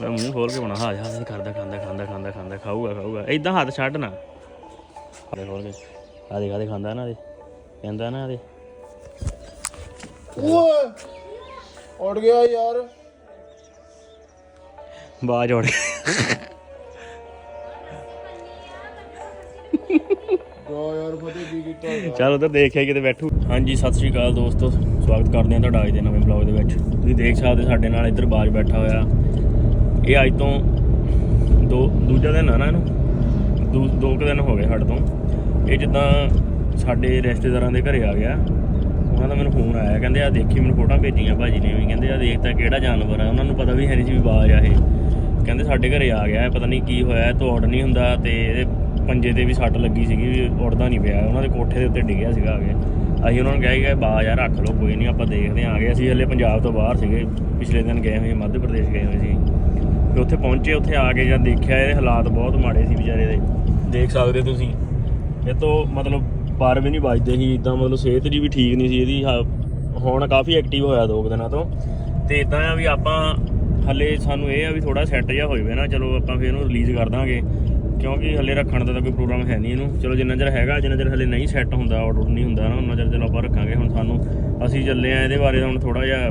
ਮੈਂ ਮੂੰਹ ਖੋਲ ਕੇ ਬਣਾ ਹਾਂ ਹਾਂ ਕਰਦਾ ਖਾਂਦਾ ਖਾਂਦਾ ਖਾਂਦਾ ਖਾਂਦਾ ਖਾਊਗਾ ਖਾਊਗਾ। ਇਦਾਂ ਹੱਥ ਛੱਡ ਨਾ। ਦੇ ਖੋਲ ਕੇ। ਆ ਦੇ ਖਾਦੇ ਖਾਂਦਾ ਨਾ ਦੇ। ਕਹਿੰਦਾ ਨਾ ਦੇ। ਓਏ ਉੱਡ ਗਿਆ ਯਾਰ। ਬਾਜ ਉੜ ਗਿਆ। ਗਾ ਯਾਰ ਫਤਿਹ ਕੀ ਕੀਤਾ ਚੱਲ ਉਧਰ ਦੇਖਿਆ ਕਿਤੇ ਬੈਠੂ। ਹਾਂਜੀ ਸਤਿ ਸ਼੍ਰੀ ਅਕਾਲ ਦੋਸਤੋ। ਸਵਾਗਤ ਕਰਦੇ ਹਾਂ ਤੁਹਾਡਾ ਅੱਜ ਦੇ ਨਵੇਂ ਵਲੌਗ ਦੇ ਵਿੱਚ। ਤੁਸੀਂ ਦੇਖ ਸਕਦੇ ਸਾਡੇ ਨਾਲ ਇੱਧਰ ਬਾਜ ਬੈਠਾ ਹੋਇਆ। ਇਹ ਅੱਜ ਤੋਂ ਦੋ, ਦੂਜਾ ਦਿਨ ਆ ਨਾ ਇਹਨੂੰ। ਦੋ ਦੋ ਕੁ ਦਿਨ ਹੋ ਗਏ ਸਾਡੇ ਤੋਂ। ਇਹ ਜਿੱਦਾਂ ਸਾਡੇ ਰਿਸ਼ਤੇਦਾਰਾਂ ਦੇ ਘਰੇ ਆ ਗਿਆ। ਉਹਨਾਂ ਦਾ ਮੈਨੂੰ ਫੋਨ ਆਇਆ, ਕਹਿੰਦੇ ਆ ਦੇਖੀ ਮੈਨੂੰ ਫੋਟੋਆਂ ਭੇਜੀਆਂ ਭਾਜੀ ਨੇ ਵੀ। ਕਹਿੰਦੇ ਆ ਦੇਖ ਤਾਂ ਕਿਹੜਾ ਜਾਨਵਰ ਆ। ਉਹਨਾਂ ਨੂੰ ਪਤਾ ਵੀ ਹੈ ਨਹੀਂ ਸੀ ਵੀ ਬਾਜ ਆ ਇਹ। ਕਹਿੰਦੇ ਸਾਡੇ ਘਰੇ ਆ ਗਿਆ, ਪਤਾ ਨਹੀਂ ਕੀ ਹੋਇਆ ਤੋੜ ਨਹੀਂ ਹੁੰਦਾ ਤੇ ਇਹਦੇ ਪੰਜੇ ਤੇ ਵੀ ਸੱਟ ਲੱਗੀ ਸੀਗੀ ਵੀ ਉੜਦਾ ਨਹੀਂ ਪਿਆ। ਉਹਨਾਂ ਦੇ ਕੋਠੇ ਦੇ ਉੱਤੇ ਡਿੱਗਿਆ ਸੀਗਾ ਆ ਕੇ। ਅਸੀਂ ਉਹਨਾਂ ਨੂੰ ਕਿਹਾ ਕਿ ਬਾਜ ਆ, ਰੱਖ ਲਓ, ਕੋਈ ਨਹੀਂ ਆਪਾਂ ਦੇਖਦੇ ਹਾਂ ਆ ਗਏ ਅਸੀਂ ਹਲੇ ਪੰਜਾਬ ਤੋਂ ਬਾਹਰ ਸੀਗੇ। ਪਿਛਲੇ ਦਿਨ ਗਏ ਹੋਏ ਮੱਧ ਪ੍ਰਦੇਸ਼ ਗਏ ਹੋਏ ਸੀ। ਤੇ ਉੱਥੇ ਪਹੁੰਚੇ, ਉੱਥੇ ਆ ਕੇ ਜਾਂ ਦੇਖਿਆ, ਇਹਦੇ ਹਾਲਾਤ ਬਹੁਤ ਮਾੜੇ ਸੀ ਵਿਚਾਰੇ ਦੇ। ਦੇਖ ਸਕਦੇ ਤੁਸੀਂ, ਇਹ ਤੋਂ ਮਤਲਬ ਪਰ ਵੀ ਨਹੀਂ ਵੱਜਦੇ ਸੀ ਇਦਾਂ ਮਤਲਬ ਸਿਹਤ ਜੀ ਵੀ ਠੀਕ ਨਹੀਂ ਸੀ ਇਹਦੀ, ਹ- ਹੁਣ ਕਾਫੀ ਐਕਟਿਵ ਹੋਇਆ ਦੋ ਕੁ ਦਿਨਾਂ ਤੋਂ। ਤੇ ਇਦਾਂ ਆ ਵੀ ਆਪਾਂ ਹੱਲੇ ਸਾਨੂੰ ਇਹ ਆ ਵੀ ਥੋੜਾ ਸੈੱਟ ਜਿਹਾ ਹੋਵੇ ਨਾ, ਚਲੋ ਆਪਾਂ ਫਿਰ ਇਹਨੂੰ ਰਿਲੀਜ਼ ਕਰ ਦਾਂਗੇ। ਕਿਉਂਕਿ ਹੱਲੇ ਰੱਖਣ ਦਾ ਤਾਂ ਕੋਈ ਪ੍ਰੋਗਰਾਮ ਹੈ ਨਹੀਂ ਇਹਨੂੰ। ਚਲੋ ਜਿੰਨਾ ਚਿਰ ਹੈਗਾ, ਜਿੰਨਾ ਚਿਰ ਹੱਲੇ ਨਹੀਂ ਸੈੱਟ ਹੁੰਦਾ ਆਰਡਰ ਨਹੀਂ ਹੁੰਦਾ ਨਾ ਉਹਨਾਂ ਚਿਰ ਚਲੋ ਆਪਾਂ ਰੱਖਾਂਗੇ। ਹੁਣ ਸਾਨੂੰ ਅਸੀਂ ਚੱਲੇ ਆ ਇਹਦੇ ਬਾਰੇ ਹੁਣ ਥੋੜਾ ਜਿਹਾ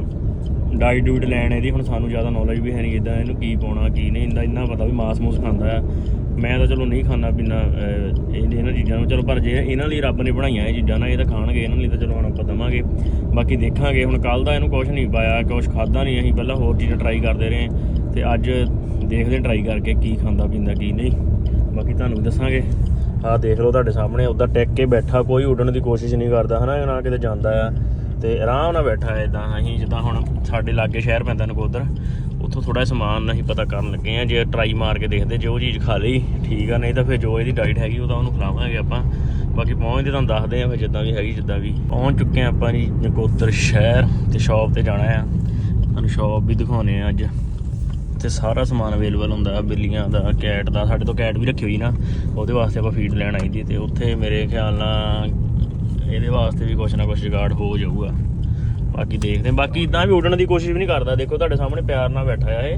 ਡਾਈਟ ਡੂਟ ਲੈਣ ਇਹਦੀ ਹੁਣ ਸਾਨੂੰ ਜ਼ਿਆਦਾ ਨੌਲੇਜ ਵੀ ਹੈ ਨਹੀਂ ਇਦਾਂ ਇਹਨੂੰ ਕੀ ਪਾਉਣਾ ਕੀ ਨਹੀਂ ਇੰਨਾ ਇੰਨਾ ਪਤਾ ਵੀ ਮਾਸ ਮੂਸ ਖਾਂਦਾ ਆ। ਮੈਂ ਤਾਂ ਚਲੋ ਨਹੀਂ ਖਾਂਦਾ ਪੀਂਦਾ ਅਹ, ਇਹਨਾਂ ਚੀਜ਼ਾਂ ਨੂੰ। ਚਲੋ ਪਰ ਜੇ ਇਹਨਾਂ ਲਈ ਰੱਬ ਨੇ ਬਣਾਈਆਂ ਇਹ ਚੀਜ਼ਾਂ ਨਾ ਇਹ ਤਾਂ ਖਾਣਗੇ ਇਹਨਾਂ ਲਈ ਤਾਂ ਚਲੋ ਹੁਣ ਆਪਾਂ ਦਵਾਂਗੇ। ਬਾਕੀ ਦੇਖਾਂਗੇ ਹੁਣ ਕੱਲ ਦਾ ਇਹਨੂੰ ਕੁਝ ਨਹੀਂ ਪਾਇਆ ਕੁਝ ਖਾਦਾ ਨਹੀਂ ਅਸੀਂ ਪਹਿਲਾਂ ਹੋਰ ਚੀਜ਼ਾਂ ਟਰਾਈ ਕਰਦੇ ਰਹੇ ਤੇ ਅੱਜ ਦੇਖਦੇ ਟਰਾਈ ਕਰਕੇ ਕੀ ਖਾਂਦਾ ਪੀਂਦਾ ਕੀ ਨਹੀਂ। ਬਾਕੀ ਤੁਹਾਨੂੰ ਦੱਸਾਂਗੇ। ਆਹ ਦੇਖ ਲਓ ਤੁਹਾਡੇ ਸਾਹਮਣੇ ਉੱਦਾਂ ਟਿਕ ਕੇ ਬੈਠਾ ਕੋਈ ਉੱਡਣ ਦੀ ਕੋਸ਼ਿਸ਼ ਨਹੀਂ ਕਰਦਾ ਹਨਾ ਨਾ ਕਿਤੇ ਜਾਂਦਾ ਆ। ਤੇ ਆਰਾਮ ਨਾਲ ਬੈਠਾ ਹੈ ਇਦਾਂ ਅਸੀਂ ਜਿੱਦਾਂ ਹੁਣ ਸਾਡੇ ਲਾਗੇ ਸ਼ਹਿਰ ਪੈਂਦਾ ਨਕੋਦਰ, ਉੱਥੋਂ ਥੋੜਾ ਸਮਾਨ ਅਸੀਂ ਪਤਾ ਕਰਨ ਲੱਗੇ ਆ ਜੇ ਟਰਾਈ ਮਾਰ ਕੇ ਦੇਖਦੇ, ਜੋ ਚੀਜ਼ ਖਾ ਲਈ, ਠੀਕ ਆ, ਨਹੀਂ ਤਾਂ ਫਿਰ ਜੋ ਇਹਦੀ ਡਾਈਟ ਹੈਗੀ ਉਹ ਤਾਂ ਉਹਨੂੰ ਖਿਲਾਵਾਂਗੇ ਆਪਾਂ। ਬਾਕੀ ਪਹੁੰਚਦੇ ਤੁਹਾਨੂੰ ਦੱਸਦੇ ਆ ਫਿਰ ਜਿੱਦਾਂ ਵੀ ਹੈਗੀ, ਜਿੱਦਾਂ ਵੀ। ਪਹੁੰਚ ਚੁੱਕੇ ਆ ਆਪਾਂ ਜੀ ਨਕੋਦਰ ਸ਼ਹਿਰ ਤੇ ਸ਼ਾਪ ਤੇ ਜਾਣਾ ਆ। ਤੁਹਾਨੂੰ ਸ਼ਾਪ ਵੀ ਦਿਖਾਉਣੇ ਆ ਅੱਜ। ਤੇ ਸਾਰਾ ਸਮਾਨ ਅਵੇਲੇਬਲ ਹੁੰਦਾ, ਬਿੱਲੀਆਂ ਦਾ ਕੈਟ ਦਾ, ਸਾਡੇ ਤੋਂ ਕੈਟ ਵੀ ਰੱਖੀ ਹੋਈ ਨਾ, ਉਹਦੇ ਵਾਸਤੇ ਆਪਾਂ ਫੀਡ ਲੈਣ ਆਈ ਦੀ ਤੇ ਉੱਥੇ ਮੇਰੇ ਖਿਆਲ ਨਾਲ ਇਹਦੇ ਵਾਸਤੇ ਵੀ ਕੁਛ ਨਾ ਕੁਛ ਜੁਗਾੜ ਹੋ ਜਾਊਗਾ। ਬਾਕੀ ਦੇਖਦੇ ਬਾਕੀ ਇਦਾਂ ਵੀ ਉੱਡਣ ਦੀ ਕੋਸ਼ਿਸ਼ ਵੀ ਨਹੀਂ ਕਰਦਾ। ਦੇਖੋ ਤੁਹਾਡੇ ਸਾਹਮਣੇ ਪਿਆਰ ਨਾਲ ਬੈਠਾ ਆ ਇਹ।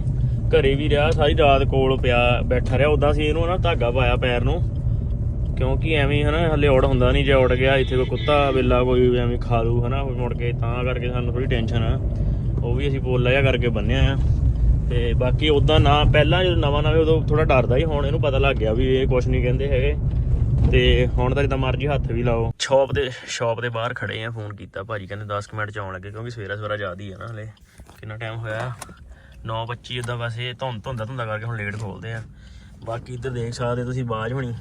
ਘਰੇ ਵੀ ਰਿਹਾ, ਸਾਰੀ ਰਾਤ ਕੋਲ ਪਿਆ, ਬੈਠਾ ਰਿਹਾ। ਉਦਾਂ ਸੀ ਇਹਨੂੰ ਨਾ ਧਾਗਾ ਪਾਇਆ ਪੈਰ ਨੂੰ। ਕਿਉਂਕਿ ਐਵੇਂ ਹੀ ਹਨਾ, ਹੱਲੇ ਉੜ ਹੁੰਦਾ ਨਹੀਂ। ਜੇ ਉੜ ਗਿਆ, ਇੱਥੇ ਕੋਈ ਕੁੱਤਾ, ਬਿੱਲਾ ਕੋਈ ਐਵੇਂ ਖਾ ਲੂ ਹਨਾ ਕੋਈ ਮੁੜ ਕੇ ਤਾਂ ਕਰਕੇ ਸਾਨੂੰ ਥੋੜੀ ਟੈਨਸ਼ਨ ਆ। ਉਹ ਵੀ ਅਸੀਂ ਪੋਲਾ ਜਿਹਾ ਕਰਕੇ ਬੰਨਿਆ ਆ। ਤੇ ਬਾਕੀ ਉਦਾਂ ਨਾ, ਪਹਿਲਾਂ ਜਦੋਂ ਨਵਾਂ ਨਵੇਂ ਉਦੋਂ ਥੋੜਾ ਡਰਦਾ ਹੀ ਹੁਣ ਇਹਨੂੰ ਪਤਾ ਲੱਗ ਗਿਆ ਵੀ ਇਹ ਕੁਝ ਨਹੀਂ ਕਹਿੰਦੇ ਹੈਗੇ। ਤੇ ਹੁਣ ਤਾਂ ਜਿੱਦਾਂ ਮਰਜ਼ੀ ਹੱਥ ਵੀ ਲਾਓ। ਸ਼ਾਪ ਦੇ ਸ਼ਾਪ ਦੇ ਬਾਹਰ ਖੜੇ ਆ ਫੋਨ ਕੀਤਾ ਭਾਜੀ ਕਹਿੰਦੇ 10 ਕੁ ਮਿੰਟ ਚ ਆਉਣ ਲੱਗੇ ਕਿਉਂਕਿ ਸਵੇਰਾ ਸਵੇਰਾ ਜ਼ਿਆਦਾ ਹੀ ਆ ਨਾ ਹਲੇ। ਕਿੰਨਾ ਟਾਈਮ ਹੋਇਆ? 9:25 ਇਦਾਂ ਵੈਸੇ ਧੁੰਦ ਧੁੰਦਾ ਧੁੰਦਾ ਕਰਕੇ ਹੁਣ ਲੇਟ ਖੋਲਦੇ ਆ। ਬਾਕੀ ਇੱਧਰ ਦੇਖ ਸਕਦੇ ਤੁਸੀਂ ਬਾਜ ਹੋਣੀ।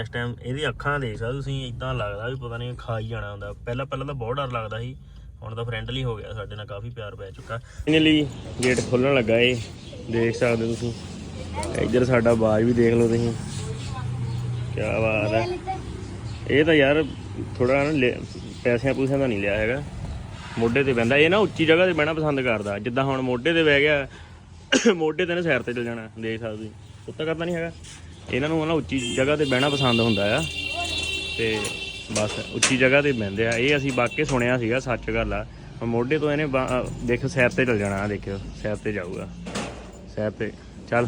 ਇਸ ਟਾਈਮ ਇਹਦੀ ਅੱਖਾਂ ਦੇਖ ਸਕਦੇ ਤੁਸੀਂ ਇਦਾਂ ਲੱਗਦਾ ਵੀ ਪਤਾ ਨਹੀਂ ਖਾ ਹੀ ਜਾਣਾ ਹੁੰਦਾ। ਪਹਿਲਾਂ ਪਹਿਲਾਂ ਤਾਂ ਬਹੁਤ ਡਰ ਲੱਗਦਾ ਸੀ ਹੁਣ ਤਾਂ ਫਰੈਂਡਲੀ ਹੋ ਗਿਆ ਸਾਡੇ ਨਾਲ ਕਾਫੀ ਪਿਆਰ ਪੈ ਚੁੱਕਾ। ਇਹਨੇ ਲਈ ਗੇਟ ਖੋਲਣ ਲੱਗਾ ਏ ਦੇਖ ਸਕਦੇ ਤੁਸੀਂ। ਇੱਧਰ ਸਾਡਾ ਬਾਜ ਵੀ ਦੇਖ ਲਓ ਤੁਸੀਂ। ਕੀ ਬਾਤ ਹੈ। ਇਹ ਤਾਂ ਯਾਰ ਥੋੜਾ ਨਾ ਪੈਸਿਆਂ ਪੂਸਿਆਂ ਦਾ ਨਹੀਂ ਲਿਆ ਹੈਗਾ। ਮੋਢੇ ਤੇ ਬਹਿੰਦਾ ਇਹ ਨਾ ਉੱਚੀ ਜਗ੍ਹਾ ਤੇ ਬਹਿਣਾ ਪਸੰਦ ਕਰਦਾ। ਜਿੱਦਾਂ ਹੁਣ ਮੋਢੇ ਤੇ ਬਹਿ ਗਿਆ ਮੋਢੇ ਤੇ ਨੇ ਸਾਈਡ ਤੇ ਚਲ ਜਾਣਾ ਦੇਖ ਸਕਦੇ ਕੁੱਤਾ ਕਰਦਾ ਨਹੀਂ ਹੈਗਾ। ਇਹਨਾਂ ਨੂੰ ਨਾ ਉੱਚੀ ਜਗ੍ਹਾ ਤੇ ਬਹਿਣਾ ਪਸੰਦ ਹੁੰਦਾ ਆ। ਤੇ ਬਸ ਉੱਚੀ ਜਗ੍ਹਾ ਤੇ ਬਹਿੰਦੇ ਆ। ਇਹ ਅਸੀਂ ਵਾਕੇ ਸੁਣਿਆ ਸੀਗਾ ਸੱਚ ਗੱਲ ਆ। ਮੋਢੇ ਤੋਂ ਇਹਨੇ ਦੇਖੋ ਸਾਈਡ ਤੇ ਚਲ ਜਾਣਾ ਦੇਖਿਓ ਸਾਈਡ ਤੇ ਜਾਊਗਾ। ਸਾਈਡ ਤੇ ਚੱਲ।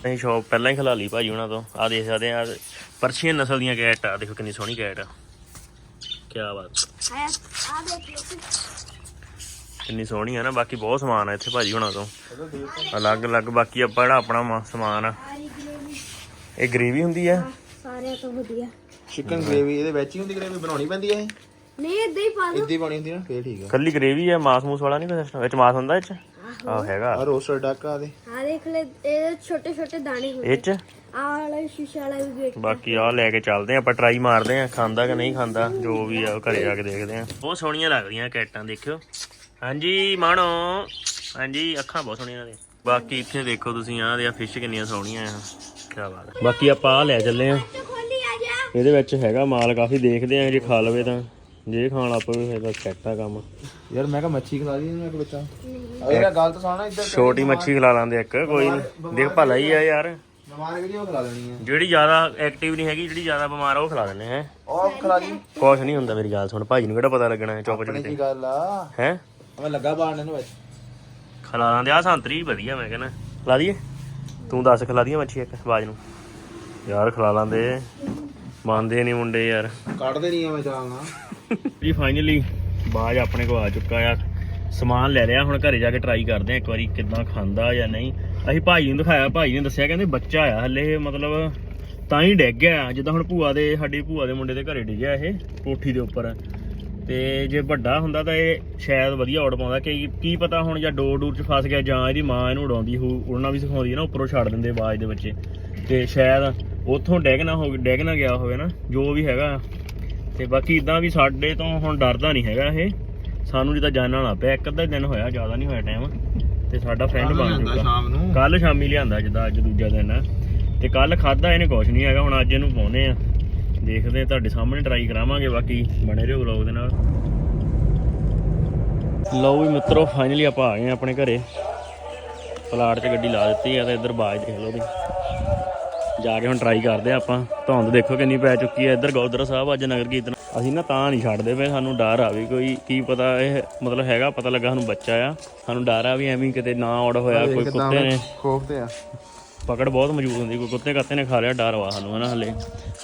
ਅਸੀਂ ਸ਼ੌਪ ਪਹਿਲਾਂ ਹੀ ਖਲਾ ਲਈ ਭਾਜੀ ਉਹਨਾਂ ਤੋਂ। ਆ ਦੇਖ ਸਕਦੇ ਆ ਪਰਸ਼ੀਅਨ ਨਸਲ ਦੀਆਂ ਕੈਟ ਆ ਦੇਖੋ ਕਿੰਨੀ ਸੋਹਣੀ ਕੈਟ ਆ। ਕੀ ਬਾਤ। ਕਿੰਨੀ ਸੋਹਣੀ ਆ ਨਾ ਬਾਕੀ ਬਹੁਤ ਸਮਾਨ ਆ ਇੱਥੇ ਭਾਜੀ ਹੁਣਾਂ ਤੋਂ। ਅਲੱਗ ਅਲੱਗ ਬਾਕੀ ਆਪਾਂ ਜਿਹੜਾ ਆਪਣਾ ਸਮਾਨ ਆ। ਇਹ ਗ੍ਰੇਵੀ ਹੁੰਦੀ ਆ? ਸਾਰਿਆਂ ਤੋਂ ਵਧੀਆ। ਚਿਕਨ ਗ੍ਰੇਵੀ ਇਹਦੇ ਵਿੱਚ ਹੀ ਹੁੰਦੀ ਗ੍ਰੇਵੀ ਬਣਾਉਣੀ ਪੈਂਦੀ ਹੈ ਇਹ? ਨਹੀਂ ਇਦਾਂ ਹੀ ਪਾ ਦੋ ਇੱਦੀ ਬਣੀ ਹੁੰਦੀ ਨਾ ਫੇਰ ਠੀਕ ਆ। ਕੱਲੀ ਗ੍ਰੇਵੀ ਆ ਮਾਸ ਮੂਸ ਵਾਲਾ ਨਹੀਂ ਕੋਈ ਸਿਸਟਮ ਵਿੱਚ ਮਾਸ ਹੁੰਦਾ ਇਹ ਚ ਆ ਹੈਗਾ। ਆ ਰੋਸਟਡ ਡੱਕ ਦੇ। ਆ ਦੇਖ ਲੈ ਇਹ ਛੋਟੇ ਛੋਟੇ ਦਾਣੇ ਹੁੰਦੇ ਇਹ ਚ? ਆ। ਵਾਲਾ ਸ਼ੀਸ਼ਾ ਵਾਲਾ ਵੀ ਵੇਖ ਬਾਕੀ ਆ ਲੈ ਕੇ ਚੱਲਦੇ ਆਪਾਂ ਟਰਾਈ ਮਾਰਦੇ ਆ ਖਾਂਦਾ ਕਿ ਨਹੀਂ ਖਾਂਦਾ ਜੋ ਵੀ ਆ ਉਹ ਘਰੇ ਜਾ ਕੇ ਦੇਖਦੇ ਆ ਬਹੁਤ ਸੋਹਣੀਆਂ ਲੱਗਦੀਆਂ ਕੈਟਾਂ ਦੇਖਿਓ। ਹਾਂਜੀ ਮਾਣੋ। ਹਾਂਜੀ ਅੱਖਾਂ ਬਹੁਤ ਸੋਹਣੀਆਂ ਨੇ। ਬਾਕੀ ਇੱਥੇ ਦੇਖੋ ਤੁਸੀਂ ਆਹ ਦੇ ਆ ਫਿਸ਼ ਕਿੰਨੀਆਂ ਸੋਹਣੀਆਂ ਆ। ਕੀ ਬਾਤ ਹੈ ਬਾਕੀ ਆਪਾਂ ਆ ਲੈ ਚੱਲੇ ਆ ਇਹਦੇ ਵਿੱਚ ਹੈਗਾ ਮਾਲ ਕਾਫੀ ਦੇਖਦੇ ਆ ਜੇ ਖਾ ਲਵੇ ਤਾਂ। ਜੇ ਖਾਣ ਲੱਗ ਪਵੇ ਫਿਰ ਤਾਂ ਸੈੱਟ ਆ ਕੰਮ। ਯਾਰ ਮੈਂ ਕਿਹਾ ਮੱਛੀ ਖਿਲਾ ਦੀ ਇਹਨੂੰ ਇੱਕ ਬੱਚਾ। ਆ ਇਹਦਾ ਗੱਲ ਤਾਂ ਸੁਣਾ ਇੱਧਰ ਛੋਟੀ ਮੱਛੀ ਖਿਲਾ ਲਾਂਦੇ ਇੱਕ ਕੋਈ ਨੀ। ਦੇਖ ਭਲਾ ਹੀ ਆ ਯਾਰ। ਬਿਮਾਰ ਵੀਡੀਓ ਖਿਲਾ ਦੇਣੀ ਆ? ਜਿਹੜੀ ਜ਼ਿਆਦਾ ਐਕਟਿਵ ਨਹੀਂ ਹੈਗੀ ਜਿਹੜੀ ਜ਼ਿਆਦਾ ਬਿਮਾਰ ਆ ਉਹ ਖਿਲਾ ਦਿੰਦੇ ਹੈ। ਉਹ ਖਿਲਾ ਦੀ ਕੁਛ ਨਹੀਂ ਹੁੰਦਾ ਮੇਰੀ ਗੱਲ ਸੁਣ ਭਾਜੀ ਨੂੰ ਕਿਹੜਾ ਪਤਾ ਲੱਗਣਾ ਹੈ ਚੁੱਪ ਚੁੱਪ ਕੀ ਗੱਲ ਆ? ਹੈ? ਮੈਂ ਲੱਗਾ ਬਾਣ ਇਹਨੂੰ ਵਿੱਚ। ਖਲਾਰਾਂ ਦੇ ਆ ਸੰਤਰੀ ਵਧੀਆ ਮੈਂ ਕਹਿੰਦਾ। ਖਲਾ ਦਈਏ? ਤੂੰ ਦੱਸ ਖਲਾ ਦਈਏ ਮੱਛੀ ਇੱਕ ਬਾਜ ਨੂੰ। ਯਾਰ ਖਲਾ ਲਾਂਦੇ। ਮੰਨਦੇ ਨਹੀਂ ਮੁੰਡੇ ਯਾਰ। ਕੱਢਦੇ ਨਹੀਂ ਮੈਂ ਚਾਲਣਾ ਜੀ ਫਾਈਨਲੀ ਬਾਜ ਆਪਣੇ ਕੋਲ ਆ ਚੁੱਕਾ ਆ। ਸਮਾਨ ਲੈ ਲਿਆ ਹੁਣ ਘਰੇ ਜਾ ਕੇ ਟਰਾਈ ਕਰਦੇ ਆ ਇੱਕ ਵਾਰੀ ਕਿੱਦਾਂ ਖਾਂਦਾ ਜਾਂ ਨਹੀਂ। ਅਸੀਂ ਭਾਈ ਨੂੰ ਦਿਖਾਇਆ ਭਾਈ ਨੇ ਦੱਸਿਆ ਕਹਿੰਦੇ ਬੱਚਾ ਆ ਹਲੇ ਮਤਲਬ ਤਾਂ ਹੀ ਡਿੱਗ ਗਿਆ। ਜਿੱਦਾਂ ਹੁਣ ਭੂਆ ਦੇ ਸਾਡੀ ਭੂਆ ਦੇ ਮੁੰਡੇ ਦੇ ਘਰੇ ਡਿੱਗਿਆ ਇਹ ਕੋਠੀ ਦੇ ਉੱਪਰ। ਤੇ ਜੇ ਵੱਡਾ ਹੁੰਦਾ ਤਾਂ ਇਹ ਸ਼ਾਇਦ ਵਧੀਆ ਉੜ ਪਾਉਂਦਾ। ਕਿ ਕੀ ਪਤਾ ਹੁਣ ਜਾਂ ਡੋਰ ਡੂਰ ਚ ਫਸ ਗਿਆ ਜਾਂ ਇਹਦੀ ਮਾਂ ਇਹਨੂੰ ਉਡਾਉਂਦੀ ਹੋ ਉੜਨਾ ਵੀ ਸਿਖਾਉਂਦੀ ਹੈ ਨਾ ਉੱਪਰੋਂ ਛੱਡ ਦਿੰਦੇ ਬਾਜ ਦੇ ਬੱਚੇ। ਤੇ ਸ਼ਾਇਦ ਉੱਥੋਂ ਡਿੱਗ ਨਾ ਹੋ ਡਿੱਗ ਨਾ ਗਿਆ ਹੋਵੇ ਨਾ ਜੋ ਵੀ ਹੈਗਾ। ਤੇ ਬਾਕੀ ਇਦਾਂ ਵੀ ਸਾਡੇ ਤੋਂ ਹੁਣ ਡਰਦਾ ਨਹੀਂ ਹੈਗਾ ਇਹ। ਸਾਨੂੰ ਜਿੱਦਾਂ ਜਾਣਨ ਲੱਗ ਪਿਆ ਇੱਕ ਅੱਧਾ ਦਿਨ ਹੋਇਆ ਜ਼ਿਆਦਾ ਨਹੀਂ ਹੋਇਆ ਟਾਈਮ ਤੇ ਸਾਡਾ ਫਰੈਂਡ ਬਣ ਚੁੱਕਾ ਸ਼ਾਮ ਨੂੰ। ਕੱਲ ਸ਼ਾਮੀ ਲਿਆਂਦਾ ਜਿੱਦਾਂ ਅੱਜ ਦੂਜਾ ਦਿਨ। ਹੈ ਤੇ ਕੱਲ ਖਾਦਾ ਇਹਨੇ ਕੁਛ ਨਹੀਂ ਹੈਗਾ ਹੁਣ ਅੱਜ ਇਹਨੂੰ ਪਾਉਨੇ ਆ। ਦੇਖਦੇ ਆ ਤੁਹਾਡੇ ਸਾਹਮਣੇ ਟਰਾਈ ਕਰਾਵਾਂਗੇ ਬਾਕੀ ਬਣੇ ਰਹੋ ਵਲੌਗ ਦੇ ਨਾਲ। ਲਓ ਵੀ ਮਿੱਤਰੋ ਫਾਈਨਲੀ ਆਪਾਂ ਆ ਗਏ ਆ ਆਪਣੇ ਘਰੇ। ਪਲਾਟ 'ਚ ਗੱਡੀ ਲਾ ਦਿੱਤੀ ਆ ਤੇ ਇੱਧਰ ਬਾਜ ਦੇਖ ਲਓ ਵੀ। ਜਾ ਕੇ ਹੁਣ ਟਰਾਈ ਕਰਦੇ ਆ ਆਪਾਂ। ਧੁੰਦ ਦੇਖੋ ਕਿੰਨੀ ਪੈ ਚੁੱਕੀ ਹੈ ਇੱਧਰ ਗੌਦਰ ਸਾਹਿਬ ਅੱਜ ਨਗਰ ਕੀਰਤਨ। ਅਸੀਂ ਨਾ ਤਾਂ ਨਹੀਂ ਛੱਡਦੇ ਪਏ ਸਾਨੂੰ ਡਰ ਆ ਵੀ ਕੋਈ ਕੀ ਪਤਾ ਇਹ ਮਤਲਬ ਹੈਗਾ ਪਤਾ ਲੱਗਾ ਸਾਨੂੰ ਬੱਚਾ ਆ। ਸਾਨੂੰ ਡਰ ਆ ਵੀ ਐਵੇਂ ਕਿਤੇ ਨਾ ਔੜ ਹੋਇਆ ਕੋਈ ਕੁੱਤੇ ਨੇ। ਖੋਫਤੇ ਆ। ਪਕੜ ਬਹੁਤ ਮੌਜੂਦ ਹੁੰਦੀ ਕੋਈ ਕੁੱਤੇ ਕੱਤੇ ਨੇ ਖਾ ਲਿਆ ਡਰ ਵਾ ਸਾਨੂੰ ਹਨਾ ਹਲੇ।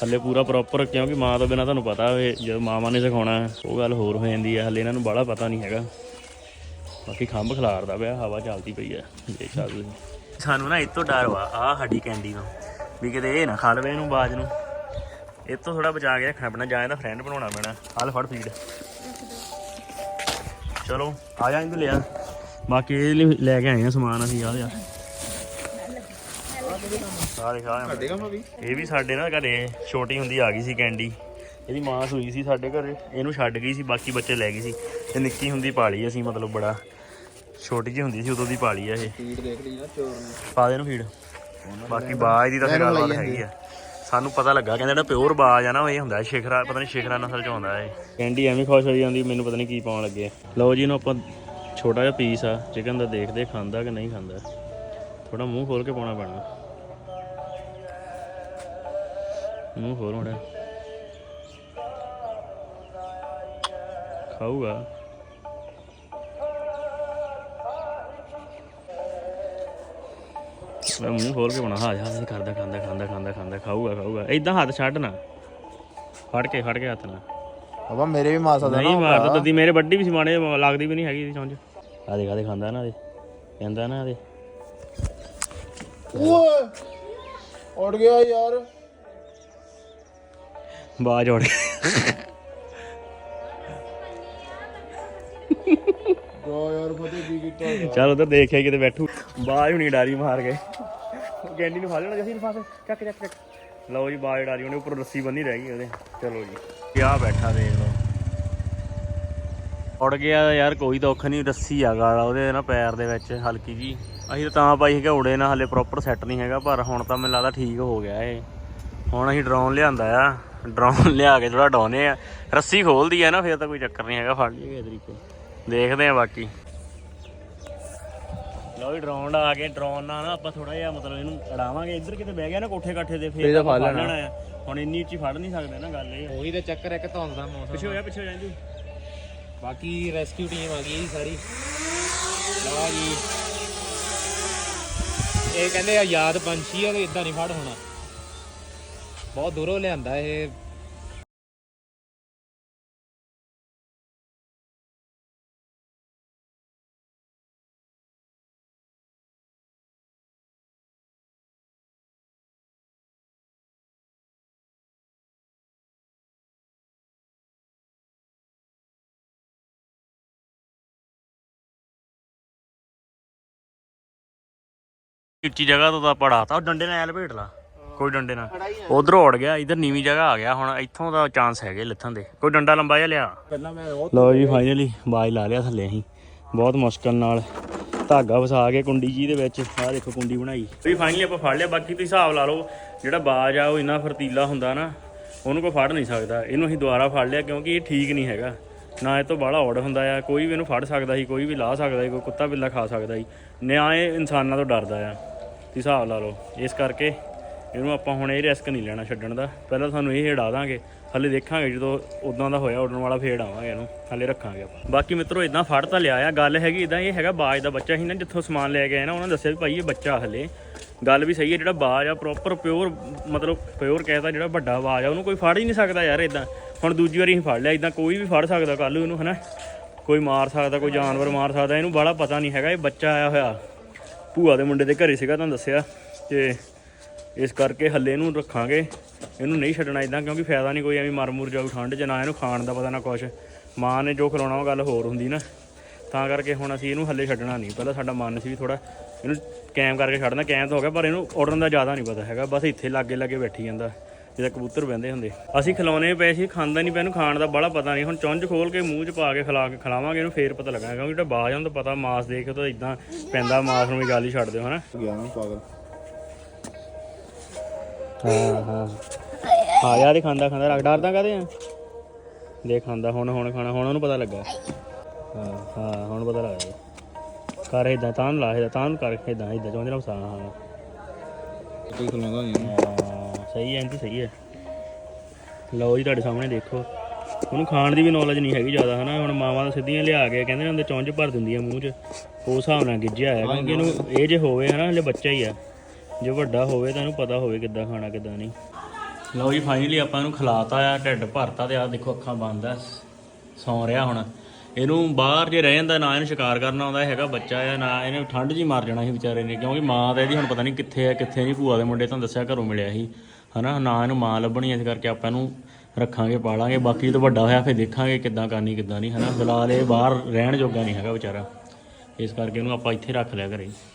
ਹਲੇ ਪੂਰਾ ਪ੍ਰੋਪਰ ਕਿਉਂਕਿ ਮਾਂ ਤੋਂ ਬਿਨਾ ਤੁਹਾਨੂੰ ਪਤਾ ਵੇ ਜਦੋਂ ਮਾਵਾਂ ਨੇ ਸਿਖਾਉਣਾ ਉਹ ਗੱਲ ਹੋਰ ਹੋ ਜਾਂਦੀ ਹੈ ਹਲੇ ਇਹਨਾਂ ਨੂੰ ਬਾਹਲਾ ਪਤਾ ਨਹੀਂ ਹੈਗਾ। ਬਾਕੀ ਖੰਭ ਖਿਲਾਰਦਾ ਪਿਆ ਹਵਾ ਚੱਲਦੀ ਪਈ ਹੈ ਦੇਖ ਸਕਦੇ ਸਾਨੂੰ ਨਾ ਇਹ ਤੋਂ ਡਰ ਵਾ ਆ ਸਾਡੀ ਕੈਂਡੀ ਤੋਂ। ਵੀ ਕਿਤੇ ਇਹ ਨਾ ਖਾ ਲਵੇ ਇਹਨੂੰ ਬਾਜ ਨੂੰ। ਇਹ ਤੋਂ ਥੋੜਾ ਬਚਾ ਕੇ ਰੱਖਣਾ ਪੈਣਾ ਜਾਂ ਇਹਦਾ ਫਰੈਂਡ ਬਣਾਉਣਾ ਪੈਣਾ। ਹਾਲ ਫੜ ਫੀਡ ਚਲੋ ਆ ਜਾ ਇਹਨੂੰ ਲਿਆ। ਬਾਕੀ ਇਹ ਲਈ ਲੈ ਕੇ ਆਏ ਆ ਸਮਾਨ ਅਸੀਂ ਆ ਯਾਰ ਆ ਸਾਡੇ ਕੰਮ ਵੀ। ਇਹ ਵੀ ਸਾਡੇ ਨਾਲ ਘਰੇ ਛੋਟੀ ਹੁੰਦੀ ਆ ਗਈ ਸੀ ਕੈਂਡੀ ਇਹਦੀ ਮਾਂ ਸੂਈ ਸੀ ਸਾਡੇ ਘਰੇ। ਇਹਨੂੰ ਛੱਡ ਗਈ ਸੀ ਬਾਕੀ ਬੱਚੇ ਲੈ ਗਈ ਸੀ। ਤੇ ਨਿੱਕੀ ਹੁੰਦੀ ਪਾਲੀ ਅਸੀਂ ਮਤਲਬ ਬੜਾ। ਛੋਟੀ ਜਿਹੀ ਹੁੰਦੀ ਸੀ ਉਦੋਂ ਦੀ ਪਾਲੀ ਆ ਇਹ। ਫੀਡ ਦੇਖ ਲਈ ਨਾ ਚੋਰ ਨੇ। ਪਾ ਦੇ ਨੂੰ ਫੀਡ ਬਾਕੀ ਬਾਜ ਦੀ ਤਾਂ ਫਿਰ ਗੱਲ ਹੈਗੀ ਆ। ਸਾਨੂੰ ਪਤਾ ਲੱਗਾ ਕਹਿੰਦਾ ਜਿਹੜਾ ਪਿਓਰ ਬਾਜ ਆ ਨਾ ਉਹ ਇਹ ਹੁੰਦਾ ਸ਼ਿਖਰਾ ਪਤਾ ਨਹੀਂ ਸ਼ਿਖਰਾ ਨਸਲ ਚ ਆਉਂਦਾ ਇਹ। ਕੈਂਡੀ ਐਵੇਂ ਖੁਸ਼ ਹੋਈ ਜਾਂਦੀ ਮੈਨੂੰ ਪਤਾ ਨਹੀਂ ਕੀ ਪਾਉਣ ਲੱਗੇ। ਲਓ ਜੀ ਇਹਨੂੰ ਆਪਾਂ ਛੋਟਾ ਜਿਹਾ ਪੀਸ ਆ ਚਿਕਨ ਦਾ ਦੇਖਦੇ ਖਾਂਦਾ ਕਿ ਨਹੀਂ ਖਾਂਦਾ। ਥੋੜਾ ਮੂੰਹ ਖੋਲ ਕੇ ਪਾਉਣਾ ਪੈਣਾ। ਮੂੰਹ ਖੋਲ ਮੜਾ ਖਾਊਗਾ। ਮੈਂ ਮੂੰਹ ਖੋਲ ਕੇ ਬਣਾ ਹਾਂ ਹਾਂ ਕਰਦਾ ਖਾਂਦਾ ਖਾਂਦਾ ਖਾਂਦਾ ਖਾਂਦਾ ਖਾਊਗਾ ਖਾਊਗਾ। ਇਦਾਂ ਹੱਥ ਛੱਡ ਨਾ ਫੜ ਕੇ ਫੜ ਕੇ ਹੱਥ ਨਾਲ। ਬਾਬਾ ਮੇਰੇ ਵੀ ਮਾਸਾ ਦਾ ਨਹੀਂ ਮਾਰਦਾ ਤਦੀ ਮੇਰੇ ਵੱਡੀ ਵੀ ਸੀ ਮਾੜੇ ਲੱਗਦੀ ਵੀ ਨਹੀਂ ਹੈਗੀ ਸਮਝ ਆ ਦੇਖ ਆ ਦੇ ਖਾਂਦਾ ਨਾ ਦੇ। ਕਹਿੰਦਾ ਨਾ ਦੇ। ਓਏ ਉੱਡ ਗਿਆ ਯਾਰ। ਬਾਜ ਉੜ ਦੋ ਯਾਰ ਫਤੇ ਕੀ ਕੀਤਾ ਚੱਲ ਉਧਰ ਦੇਖਿਆ ਕਿਤੇ ਬੈਠੂ। ਬਾਜ ਹੁਣੀ ਡਾਰੀ ਮਾਰ ਗਏ ਗੈਂਡੀ ਨੂੰ ਫੜ ਲੈਣਾ ਜਸੀ ਨੂੰ ਫਾਸੇ। ਚੱਕ ਚੱਕ ਚੱਕ। ਲਓ ਜੀ, ਬਾਜ ਡਾਰੀ ਉਹਨੇ ਉੱਪਰ ਰੱਸੀ ਬੰਨੀ ਰਹਿ ਗਈ ਉਹਦੇ। ਚਲੋ ਜੀ। ਕਿਆ ਬੈਠਾ ਦੇਖ ਲਓ। ਉੜ ਗਿਆ ਯਾਰ, ਕੋਈ ਦੁੱਖ ਨਹੀਂ ਰੱਸੀ ਆ ਗਾਲਾ ਉਹਦੇ ਨਾ ਪੈਰ ਦੇ ਵਿੱਚ, ਹਲਕੀ ਜੀ। ਅਸੀਂ ਤਾਂ ਤਾਂ ਪਾਈ ਸੀ ਉੜੇ ਨਾ, ਹਲੇ ਪ੍ਰੋਪਰ ਸੈੱਟ ਨਹੀਂ ਹੈਗਾ, ਪਰ ਹੁਣ ਤਾਂ ਮੈਨੂੰ ਲੱਗਦਾ ਠੀਕ ਹੋ ਗਿਆ ਏ ਹੁਣ ਅਸੀਂ ਡਰੋਨ ਲਿਆਂਦਾ ਆ। ਡਰੋਨ ਲਿਆ ਕੇ ਥੋੜਾ ਡਾਉਨੇ ਆ। ਰੱਸੀ ਖੋਲਦੀ ਆ ਨਾ, ਫਿਰ ਤਾਂ ਕੋਈ ਚੱਕਰ ਨਹੀਂ ਹੈਗਾ, ਫੜ ਲਈਏ ਤਰੀਕੇ। ਦੇਖਦੇ ਆ ਬਾਕੀ। ਲਓ ਜੀ ਡਰੋਨ ਆ ਗਏ। ਡਰੋਨ ਨਾਲ ਨਾ ਆਪਾਂ ਥੋੜਾ ਜਿਹਾ ਮਤਲਬ ਇਹਨੂੰ ਅੜਾਵਾਂਗੇ। ਇੱਧਰ ਕਿਤੇ ਬਹਿ ਗਿਆ ਨਾ ਕੋਠੇ ਕਾਠੇ ਦੇ ਫੇਰ ਇਹਦਾ ਫੜ ਲੈਣਾ। ਆ। ਹੁਣ ਇੰਨੀ ਉੱਚੀ ਫੜ ਨਹੀਂ ਸਕਦੇ ਨਾ ਗੱਲ ਇਹ। ਉਹੀ ਤਾਂ ਚੱਕਰ ਇੱਕ ਧੁੰਦ ਦਾ ਮੌਸਮ ਪਿੱਛੇ ਹੋ ਜਾ ਪਿੱਛੇ ਹੋ ਜਾ ਜੀ ਬਾਕੀ ਰੈਸਕਿਊ ਟੀਮ ਆ ਗਈ ਜੀ ਸਾਰੀ। ਲਓ ਜੀ। ਇਹ ਕਹਿੰਦੇ ਆ ਯਾਦ ਪੰਛੀ ਆ ਤੇ ਇਦਾਂ ਨਹੀਂ ਫੜ ਹੋਣਾ। ਬਹੁਤ ਦੂਰੋਂ ਲਿਆਂਦਾ ਇਹ ਉੱਚੀ ਜਗ੍ਹਾ ਤੋਂ ਤਾਂ ਪੜਾਤਾ ਉਹ ਡੰਡੇ ਨਾਲ ਲਪੇਟ ਲਾ। ਕੋਈ ਡੰਡੇ ਨਾਲ। ਉਧਰੋਂ ਉੜ ਗਿਆ ਇਧਰ ਨੀਵੀਂ ਜਗ੍ਹਾ ਆ ਗਿਆ ਹੁਣ ਇੱਥੋਂ ਦਾ ਚਾਂਸ ਹੈਗੇ ਲੱਥਣ ਦੇ। ਕੋਈ ਡੰਡਾ ਲੰਬਾ ਜਿਹਾ ਲਿਆ। ਪਹਿਲਾਂ ਮੈਂ ਉਹ ਲਓ ਜੀ ਫਾਈਨਲੀ ਬਾਜ ਲਾ ਲਿਆ ਥੱਲੇ ਅਸੀਂ। ਬਹੁਤ ਮੁਸ਼ਕਲ ਨਾਲ ਧਾਗਾ ਫਸਾ ਕੇ ਕੁੰਡੀ ਜੀ ਦੇ ਵਿੱਚ। ਆਹ ਦੇਖੋ ਕੁੰਡੀ ਬਣਾਈ। ਵੀ ਫਾਈਨਲੀ ਆਪਾਂ ਫੜ ਲਿਆ ਬਾਕੀ ਤੁਸੀਂ ਹਿਸਾਬ ਲਾ ਲਓ ਜਿਹੜਾ ਬਾਜ ਆ ਉਹ ਇੰਨਾ ਫਰਤੀਲਾ ਹੁੰਦਾ ਨਾ ਉਹਨੂੰ ਕੋਈ ਫੜ ਨਹੀਂ ਸਕਦਾ। ਇਹਨੂੰ ਅਸੀਂ ਦੁਬਾਰਾ ਫੜ ਲਿਆ ਕਿਉਂਕਿ ਇਹ ਠੀਕ ਨਹੀਂ ਹੈਗਾ। ਨਾ ਇਹ ਤੋਂ ਬਾਹਲਾ ਔੜ ਹੁੰਦਾ ਆ ਕੋਈ ਵੀ ਇਹਨੂੰ ਫੜ ਸਕਦਾ ਸੀ ਕੋਈ ਵੀ ਲਾ ਸਕਦਾ ਸੀ ਕੋਈ ਕੁੱਤਾ ਬਿੱਲਾ ਖਾ ਸਕਦਾ ਸੀ। ਨਾ ਇਹ ਇਨਸਾਨਾਂ ਤੋਂ ਡਰਦਾ ਆ। ਤੁਸੀਂ ਹਿਸਾਬ ਲਾ ਲਓ। ਇਸ ਕਰਕੇ ਇਹਨੂੰ ਆਪਾਂ ਹੁਣ ਇਹ ਰਿਸਕ ਨਹੀਂ ਲੈਣਾ ਛੱਡਣ ਦਾ। ਪਹਿਲਾਂ ਸਾਨੂੰ ਇਹ ਹਿੜਾ ਦਾਂਗੇ। ਹਲੇ ਦੇਖਾਂਗੇ ਜਦੋਂ ਉਦਾਂ ਦਾ ਹੋਇਆ, ਉੱਡਣ ਵਾਲਾ ਫੇਰ ਆਵਾਂਗੇ ਇਹਨੂੰ। ਹਲੇ ਰੱਖਾਂਗੇ ਆਪਾਂ। ਬਾਕੀ ਮਿੱਤਰੋ ਇਦਾਂ ਫੜ ਤਾਂ ਲਿਆ ਆ। ਗੱਲ ਹੈਗੀ ਇਦਾਂ ਇਹ ਹੈਗਾ ਬਾਜ ਦਾ ਬੱਚਾ ਸੀ ਨਾ, ਜਿੱਥੋਂ ਸਮਾਨ ਲੈ ਕੇ ਆਏ ਨਾ, ਉਹਨਾਂ ਦੱਸਿਆ ਵੀ ਭਾਈ ਇਹ ਬੱਚਾ ਹਲੇ। ਗੱਲ ਵੀ ਸਹੀ ਹੈ, ਜਿਹੜਾ ਬਾਜ ਆ ਪ੍ਰੋਪਰ ਪਿਓਰ ਮਤਲਬ ਪਿਓਰ ਕਹਿਤਾ, ਜਿਹੜਾ ਵੱਡਾ ਬਾਜ ਆ, ਉਹਨੂੰ ਕੋਈ ਫੜ ਹੀ ਨਹੀਂ ਸਕਦਾ ਯਾਰ ਇਦਾਂ ਹੁਣ ਦੂਜੀ ਵਾਰੀ ਅਸੀਂ ਫੜ ਲਿਆ ਇਦਾਂ ਕੋਈ ਵੀ ਫੜ ਸਕਦਾ ਕੱਲ ਨੂੰ ਇਹਨੂੰ ਹਨਾ? ਕੋਈ ਮਾਰ ਸਕਦਾ, ਕੋਈ ਜਾਨਵਰ ਮਾਰ ਸਕਦਾ, ਇਹਨੂੰ ਬਾਹਲਾ ਪਤਾ ਨਹੀਂ ਹੈਗਾ, ਇਹ ਬੱਚਾ ਆਇਆ ਹੋਇਆ। ਭੂਆ ਦੇ ਮੁੰਡੇ ਦੇ ਘਰੇ ਸੀਗਾ, ਤੁਹਾਨੂੰ ਦੱਸਿਆ। ਤੇ ਇਸ ਕਰਕੇ ਹੱਲੇ ਇਹਨੂੰ ਰੱਖਾਂਗੇ। ਇਹਨੂੰ ਨਹੀਂ ਛੱਡਣਾ ਇਦਾਂ ਕਿਉਂਕਿ ਫਾਇਦਾ ਨਹੀਂ ਕੋਈ ਐਵੇਂ ਮਰ ਮੁਰ ਜਾਊ ਠੰਡ 'ਚ, ਨਾ ਇਹਨੂੰ ਖਾਣ ਦਾ ਪਤਾ ਨਾ ਕੁਛ। ਮਾਂ ਨੇ ਜੋ ਖਿਲਾਉਣਾ ਉਹ ਗੱਲ ਹੋਰ ਹੁੰਦੀ ਨਾ। ਤਾਂ ਕਰਕੇ ਹੁਣ ਅਸੀਂ ਇਹਨੂੰ ਹੱਲੇ ਛੱਡਣਾ ਨਹੀਂ। ਪਹਿਲਾਂ ਸਾਡਾ ਮਨ ਸੀ ਵੀ ਥੋੜਾ ਇਹਨੂੰ ਕੈਮ ਕਰਕੇ ਛੱਡਣਾ ਕੈਮ ਤਾਂ ਹੋ ਗਿਆ, ਪਰ ਇਹਨੂੰ ਉੜਨ ਦਾ ਜ਼ਿਆਦਾ ਨਹੀਂ ਪਤਾ ਹੈਗਾ। ਬਸ ਇੱਥੇ ਲਾਗੇ ਲਾਗੇ ਬੈਠੀ ਜਾਂਦਾ। ਜਿੱਦਾਂ ਕਬੂਤਰ ਬਹਿੰਦੇ ਹੁੰਦੇ। ਅਸੀਂ ਖਿਲਾਉਣੇ ਪਏ ਸੀ ਖਾਂਦਾ ਨਹੀਂ ਪਿਆ ਇਹਨੂੰ ਖਾਣ ਦਾ ਬੜਾ ਪਤਾ ਨਹੀਂ। ਹੁਣ ਚੁੰਝ ਖੋਲ ਕੇ ਮੂੰਹ 'ਚ ਪਾ ਕੇ ਖਿਲਾ ਕੇ ਖਿਲਾਵਾਂਗੇ ਇਹਨੂੰ ਫੇਰ ਪਤਾ ਲੱਗਣਾ ਕਿਉਂਕਿ ਜਿਹੜਾ ਬਾਜ ਆ ਉਹਨੂੰ ਤਾਂ ਪਤਾ ਮਾਸ ਦੇਖ ਕੇ ਤਾਂ ਇਦਾਂ ਪੈਂਦਾ ਮਾਸ ਨੂੰ ਵੀ ਗੱਲ ਹੀ ਛੱਡ ਦਿਓ ਹਨਾ। ਗਿਆ ਨਾ ਪਾਗਲ। ਹਾਂ ਹਾਂ। ਹਾਂ ਯਾਰ ਇਹ ਖਾਂਦਾ ਖਾਂਦਾ ਰੱਖ। ਡਰਦਾ ਕਾਦੇ ਆ? ਦੇਖ ਖਾਂਦਾ ਹੁਣ ਹੁਣ ਖਾਣਾ ਹੁਣ ਉਹਨੂੰ ਪਤਾ ਲੱਗਾ। ਹਾਂ ਹਾਂ ਹੁਣ ਪਤਾ ਲੱਗ ਕਰ ਇਦਾਂ ਤਾਂ ਨੂੰ ਲਾ ਇਦਾਂ ਤਾਂ ਕਰ ਇਦਾਂ ਇਦਾਂ ਚਾਹੁੰਦੇ ਨਾ ਵਸਾ ਹਾਂ। ਕੋਈ ਖਲਾਉਂਦਾ ਨਹੀਂ। ਹਾਂ, ਸਹੀ ਹੈ ਐਂਟੀ ਸਹੀ ਹੈ। ਲਓ ਜੀ ਤੁਹਾਡੇ ਸਾਹਮਣੇ ਦੇਖੋ। ਉਹਨੂੰ ਖਾਣ ਦੀ ਵੀ ਨੌਲੇਜ ਨਹੀਂ ਹੈਗੀ ਜ਼ਿਆਦਾ ਹਨਾ? ਹੁਣ ਮਾਵਾਂ ਤਾਂ ਸਿੱਧੀਆਂ ਲਿਆ ਕੇ ਕਹਿੰਦੇ ਨੇ ਹੁੰਦੇ ਚੁੰਝ ਭਰ ਦਿੰਦੀਆਂ ਮੂੰਹ 'ਚ। ਉਸ ਹਿਸਾਬ ਨਾਲ ਗਿੱਜਿਆ ਹੈ ਕਿਉਂਕਿ ਇਹਨੂੰ ਇਹ ਜੇ ਹੋਵੇ ਹਨਾ? ਹਲੇ ਬੱਚਾ ਹੀ ਆ। ਜੇ ਵੱਡਾ ਹੋਵੇ ਤਾਂ ਇਹਨੂੰ ਪਤਾ ਹੋਵੇ ਕਿੱਦਾਂ ਖਾਣਾ ਕਿੱਦਾਂ ਨਹੀਂ। ਲਓ ਜੀ ਫਾਈਨਲੀ ਆਪਾਂ ਇਹਨੂੰ ਖਿਲਾਤਾ ਆ ਢਿੱਡ ਭਰਤਾ ਤੇ ਆ ਦੇਖੋ ਅੱਖਾਂ ਬੰਦ ਆ। ਸੌਂ ਰਿਹਾ ਹੁਣ। ਇਹਨੂੰ ਬਾਹਰ ਜੇ ਰਹਿ ਜਾਂਦਾ ਨਾ ਇਹਨੂੰ ਸ਼ਿਕਾਰ ਕਰਨਾ ਆਉਂਦਾ ਹੈਗਾ ਬੱਚਾ ਆ ਨਾ, ਇਹਨੇ ਠੰਡ 'ਚ ਮਾਰ ਜਾਣਾ ਸੀ ਵਿਚਾਰੇ ਨੇ, ਕਿਉਂਕਿ ਮਾਂ ਤਾਂ ਇਹਦੀ ਹੁਣ ਪਤਾ ਨਹੀਂ ਕਿੱਥੇ ਆ, ਕਿੱਥੇ ਨਹੀਂ, ਭੂਆ ਦੇ ਮੁੰਡੇ ਤੁਹਾਨੂੰ ਦੱਸਿਆ ਘਰੋਂ ਮਿਲਿਆ ਸੀ, ਹਨਾ? ਨਾ ਇਹਨੂੰ ਮਾਂ ਲੱਭਣੀ, ਇਸ ਕਰਕੇ ਆਪਾਂ ਇਹਨੂੰ ਰੱਖਾਂਗੇ, ਪਾਲਾਂਗੇ, ਬਾਕੀ ਜਦੋਂ ਵੱਡਾ ਹੋਇਆ ਫਿਰ ਦੇਖਾਂਗੇ ਕਿੱਦਾਂ ਕਰਨੀ, ਕਿੱਦਾਂ ਨਹੀਂ, ਹਨਾ? ਫਿਲਹਾਲ ਇਹ ਬਾਹਰ ਰਹਿਣ ਜੋਗਾ ਨਹੀਂ ਹੈਗਾ ਵਿਚਾਰਾ, ਇਸ ਕਰਕੇ ਇਹਨੂੰ ਆਪਾਂ ਇੱਥੇ ਰੱਖ ਲਿਆ ਘਰੇ।